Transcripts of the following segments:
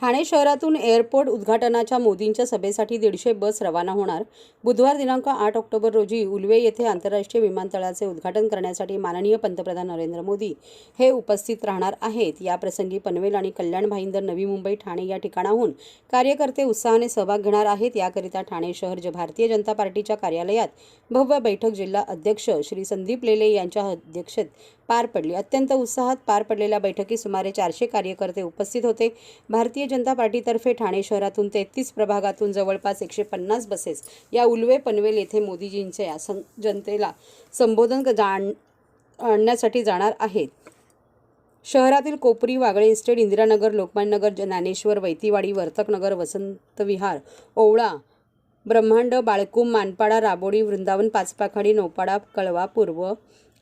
ठाणे शहरातून एअरपोर्ट उद्घाटनाच्या मोदींच्या सभेसाठी दीडशे बस रवाना होणार. बुधवार दिनांक आठ ऑक्टोबर रोजी उलवे येथे आंतरराष्ट्रीय विमानतळाचे उद्घाटन करण्यासाठी माननीय पंतप्रधान नरेंद्र मोदी हे उपस्थित राहणार आहेत. याप्रसंगी पनवेल आणि कल्याण भाईंदर नवी मुंबई ठाणे या ठिकाणाहून कार्यकर्ते उत्साहाने सहभाग घेणार आहेत. याकरिता ठाणे शहर जे भारतीय जनता पार्टीच्या कार्यालयात भव्य बैठक जिल्हा अध्यक्ष श्री संदीप लेले यांच्या अध्यक्षत पार पडली. अत्यंत उत्साहात पार पडलेल्या बैठकीत सुमारे चारशे कार्यकर्ते उपस्थित होते. भारतीय जनता पार्टीतर्फे ठाणे शहरातून तेहतीस प्रभागातून जवळपास एकशे पन्नास बसेस या उलवे पनवेल येथे मोदीजींच्या सं- जनतेला संबोधन जाण आणण्यासाठी जाणार आहेत. शहरातील कोपरी वागळे इस्टेट इंदिरानगर लोकमान्यनगर ज्ञानेश्वर वैतीवाडी वर्तकनगर वसंतविहार ओवळा ब्रह्मांड बाळकुम मानपाडा राबोडी वृंदावन पाचपाखाडी नौपाडा कळवा पूर्व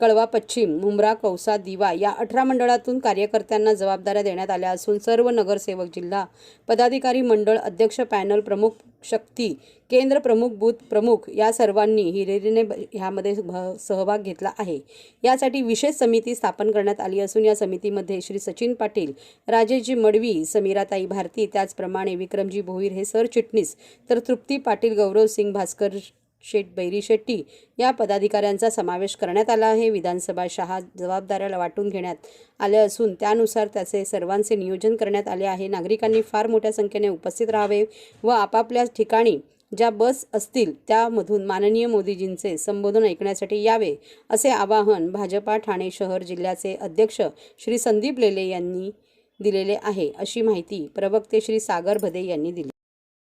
कळवा पश्चिम मुंब्रा कौसा दिवा या अठरा मंडळातून कार्यकर्त्यांना जबाबदाऱ्या देण्यात आल्या असून सर्व नगरसेवक जिल्हा पदाधिकारी मंडळ अध्यक्ष पॅनल प्रमुख शक्ती केंद्र प्रमुख बूथ प्रमुख या सर्वांनी हिरेरीने ह्यामध्ये भ- सहभाग घेतला आहे. यासाठी विशेष समिती स्थापन करण्यात आली असून या समितीमध्ये श्री सचिन पाटील राजेशजी मडवी समीराताई भारती त्याचप्रमाणे विक्रमजी भोईर हे सरचिटणीस तर तृप्ती पाटील गौरव सिंग भास्कर शेठ बैरी शेट्टी या पदाधिकाऱ्यांचा समावेश करण्यात आला आहे. विधानसभा शहा जबाबदाऱ्याला वाटून घेण्यात आल्या असून त्यानुसार त्याचे सर्वांचे नियोजन करण्यात आले आहे. नागरिकांनी फार मोठ्या संख्येने उपस्थित राहावे व आपापल्या ठिकाणी ज्या बस असतील त्यामधून माननीय मोदीजींचे संबोधन ऐकण्यासाठी यावे असे आवाहन भाजपा ठाणे शहर जिल्ह्याचे अध्यक्ष श्री संदीप लेले यांनी दिलेले आहे. अशी माहिती प्रवक्ते श्री सागर भदे यांनी दिली.